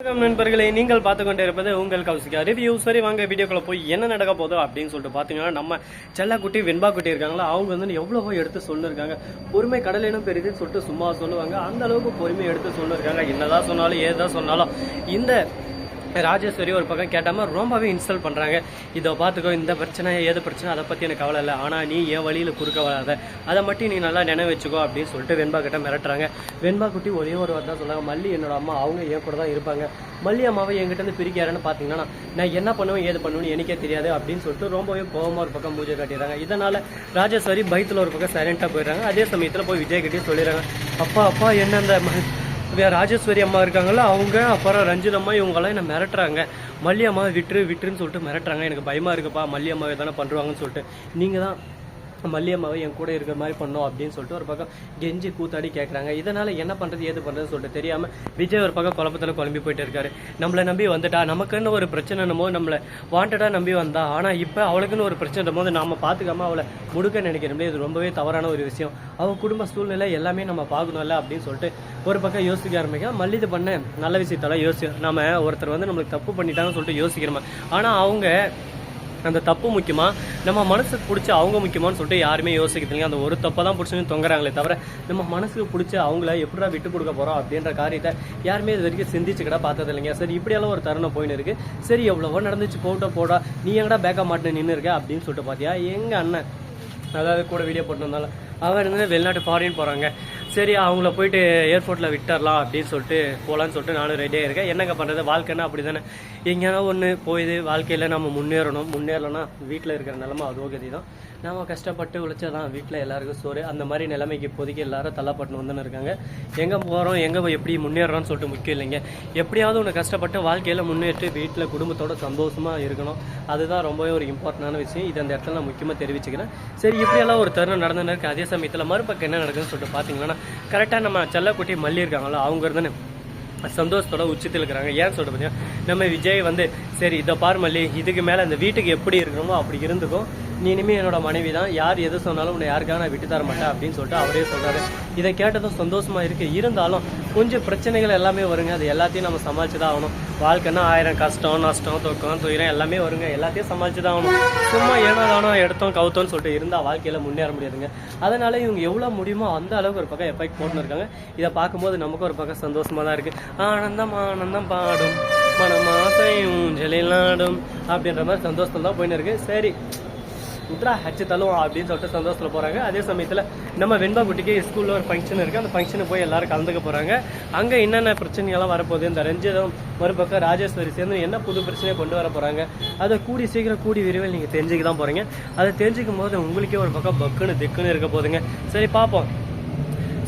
வணக்கம் நண்பர்களே நீங்கள் பார்த்து கொண்டே இருப்பது உங்கள் கௌசிகா ரிவ்யூ சரி வாங்க வீடியோக்குள்ள போய் என்ன நடக்க போதோ அப்படின்னு சொல்லிட்டு பார்த்தீங்கன்னா நம்ம செல்லாக்குட்டி வெண்பா குட்டி இருக்காங்களா? அவங்க வந்து எவ்வளவோ எடுத்து சொல்லிருக்காங்க. பொறுமை கடலினும் பெரிதுன்னு சொல்லிட்டு சும்மா சொல்லுவாங்க. அந்த அளவுக்கு பொறுமை எடுத்து சொல்லிருக்காங்க. என்னதான் சொன்னாலும் ஏதா சொன்னாலும் இந்த ராஜேஸ்வரி ஒரு பக்கம் கேட்டாமல் ரொம்பவே இன்சல்ட் பண்ணுறாங்க இதை பார்த்துக்கோ இந்த பிரச்சனை ஏது பிரச்சனை அதை பற்றி எனக்கு கவலை இல்லை. ஆனால் நீ என் வழியில் குறுக்க வராத. அதை மட்டும் நீ நல்லா நினைவு வச்சுக்கோ அப்படின்னு சொல்லிட்டு வெண்பா கிட்ட மிரட்டுறாங்க. வெண்பா குட்டி ஒரே ஒரு வார்த்தை தான் சொன்னாங்க மல்லி என்னோட அம்மா அவங்க என் கூட தான் இருப்பாங்க. மல்லி அம்மாவை என்கிட்ட இருந்து பிரிக்கிறாருன்னு பார்த்தீங்கன்னா நான் என்ன பண்ணுவேன் ஏது பண்ணுவேன்னு எனக்கே தெரியாது அப்படின்னு சொல்லிட்டு ரொம்பவே கோபமாக ஒரு பக்கம் பூஜை காட்டிடுறாங்க. இதனால் ராஜேஸ்வரி பைத்தில் ஒரு பக்கம் சைலண்ட்டாக போயிடுறாங்க. அதே சமயத்தில் போய் விஜய் கிட்டே சொல்லிடுறாங்க. அப்பா அப்பா என்ன அந்த ராஜேஸ்வரி அம்மா இருக்காங்கள அவங்க அப்புறம் ரஞ்சிதம்மா அம்மா இவங்கெல்லாம் என்ன மிரட்டுறாங்க. மல்லியம்மா விட்டுரு விட்டுருன்னு சொல்லிட்டு மிரட்டுறாங்க. எனக்கு பயமாக இருக்குப்பா மல்லியம்மா அம்மாவை தானே சொல்லிட்டு. நீங்கள் தான் மல்லியம்மாவை என் கூட இருக்கிற மாதிரி பண்ணோம் அப்படின்னு சொல்லிட்டு ஒரு பக்கம் கெஞ்சி கூத்தாடி கேட்குறாங்க இதனால் என்ன பண்ணுறது ஏது பண்ணுறதுன்னு சொல்லிட்டு தெரியாமல் விஜய் ஒரு பக்கம் குழப்பத்தில் குழம்பி போயிட்டு இருக்காரு. நம்மளை நம்பி வந்துட்டா நமக்குன்னு ஒரு பிரச்சனை போது நம்மளை வாண்டடாக நம்பி வந்தா ஆனால் இப்போ அவளுக்குன்னு ஒரு பிரச்சனை போது நம்ம பார்த்துக்காம அவளை முடுக்க நினைக்கிறோம் இது ரொம்பவே தவறான ஒரு விஷயம். அவள் குடும்ப சூழ்நிலை எல்லாமே நம்ம பார்க்கணும்ல அப்படின்னு சொல்லிட்டு ஒரு பக்கம் யோசிக்க ஆரம்பிக்க மல்லிது பண்ண நல்ல விஷயத்தெல்லாம் யோசி நம்ம ஒருத்தர் வந்து நம்மளுக்கு தப்பு பண்ணிட்டாங்கன்னு சொல்லிட்டு யோசிக்கிறோமா? ஆனால் அவங்க அந்த தப்பு முக்கியமா? நம்ம மனசுக்கு பிடிச்ச அவங்க முக்கியமான்னு சொல்லிட்டு யாருமே யோசிக்கிறதுங்க அந்த ஒரு தப்பை தான் பிடிச்சுன்னு தொங்குறாங்களே தவிர நம்ம மனசுக்கு பிடிச்ச அவங்கள எப்படிடா விட்டு கொடுக்க போறோம் அப்படின்ற காரியத்தை யாருமே இது வரைக்கும் சிந்திச்சு கூட பார்த்தது இல்லைங்க. சரி இப்படியெல்லாம் ஒரு தருணம் போயின்னு இருக்கு. சரி எவ்வளவோ நடந்துச்சு போட்டோ போடா. நீ எங்கடா பேக்கா மாட்டு நின்று இருக்க அப்படின்னு சொல்லிட்டு பாத்தியா? எங்க அண்ணன் அதாவது கூட வீடியோ போட்டிருந்தாலும் அவர் இருந்து வெளிநாட்டு ஃபாரின் போகிறாங்க சரி அவங்கள போயிட்டு ஏர்போர்ட்டில் விட்டுறலாம் அப்படின்னு சொல்லிட்டு போகலான்னு சொல்லிட்டு நானும் ரெடியாக இருக்கேன். என்னங்க பண்ணுறது வாழ்க்கைன்னா அப்படி தானே எங்கேனா ஒன்று போயிது வாழ்க்கையில் நம்ம முன்னேறணும். முன்னேறலன்னா வீட்டில் இருக்கிற நிலமை அதோ கதி தான் நாம் கஷ்டப்பட்டு உழைச்சதான் வீட்டில் எல்லாருக்கும் சோறு. அந்த மாதிரி நிலைமைக்கு இப்போதைக்கு எல்லாரும் தள்ளப்பட்டு வந்துன்னு இருக்காங்க. எங்கே போகிறோம் எங்கே எப்படி முன்னேறோம்னு சொல்லிட்டு முக்கியம் இல்லைங்க. எப்படியாவது ஒன்று கஷ்டப்பட்டு வாழ்க்கையில் முன்னேற்று வீட்டில் குடும்பத்தோட சந்தோஷமாக இருக்கணும். அதுதான் ரொம்பவே ஒரு இம்பார்ட்டண்டான விஷயம். இது அந்த இடத்துல நான் முக்கியமாக தெரிவிச்சுக்கிறேன். சரி இப்படியெல்லாம் ஒரு தருணம் நடந்துன்னு இருக்குது அதே சமயத்தில் மறுபக்கம் என்ன நடக்குதுன்னு சொல்லிட்டு பார்த்தீங்கன்னா கரெக்டாக நம்ம செல்லக்குட்டி மல்லி இருக்காங்களோ அவங்க இருந்துன்னு சந்தோஷத்தோட உச்சத்தில் இருக்கிறாங்க. ஏன் சொல்லிட்டு பார்த்தீங்கன்னா நம்ம விஜய் வந்து சரி இதை பார் மல்லி இதுக்கு மேலே இந்த வீட்டுக்கு எப்படி இருக்கணுமோ அப்படி இருந்துக்கும். நீ இனிமே என்னோட மனைவி தான் யார் எது சொன்னாலும் உன்னை யாருக்காக நான் விட்டு தர மாட்டேன் அப்படின்னு சொல்லிட்டு அவரே சொல்றாரு. இதை கேட்டதும் சந்தோஷமா இருக்கு. இருந்தாலும் கொஞ்சம் பிரச்சனைகள் எல்லாமே வருங்க. அது எல்லாத்தையும் நம்ம சமாளிச்சு தான் ஆகணும். வாழ்க்கைன்னா ஆயிரம் கஷ்டம் நஷ்டம் தொக்கம் துயரம் எல்லாமே வருங்க. எல்லாத்தையும் சமாளித்து தான் ஆகணும். சும்மா ஏனோ தானோ எடுத்தோம் கவுத்தோம்னு சொல்லிட்டு இருந்தால் வாழ்க்கையில முன்னேற முடியாதுங்க. அதனால இவங்க எவ்வளோ முடியுமோ அந்த அளவுக்கு ஒரு பக்கம் எஃபெக்ட் போட்டுன்னு இருக்காங்க. இதை பார்க்கும்போது நமக்கு ஒரு பக்கம் சந்தோஷமா தான் இருக்கு. ஆனந்தம் ஆனந்தம் பாடும். மனமாசையும் ஜெலிலாடும் அப்படின்ற மாதிரி சந்தோஷத்துல தான் போயின்னு இருக்கு. சரி உத்ரா ஹச்சு தலும் அப்படின்னு சொல்லிட்டு சந்தோஷத்தில் போகிறாங்க அதே சமயத்தில் நம்ம வெண்பா குட்டிக்கு ஸ்கூலில் ஒரு ஃபங்க்ஷன் இருக்குது அந்த ஃபங்க்ஷனுக்கு போய் எல்லாரும் கலந்துக்க போகிறாங்க அங்கே என்னென்ன பிரச்சனைகள்லாம் வரப்போகுது இந்த ரஞ்சிதம் மறுபக்கம் ராஜேஸ்வரி சேர்ந்து என்ன புது பிரச்சனையை கொண்டு வர போகிறாங்க அதை கூடி சீக்கிரம் கூடி விரைவில் நீங்கள் தெரிஞ்சுக்க தான் போகிறீங்க அதை தெரிஞ்சுக்கும் போது உங்களுக்கே ஒரு பக்கம் பக்குன்னு திக்குன்னு இருக்க போகுதுங்க. சரி பார்ப்போம்.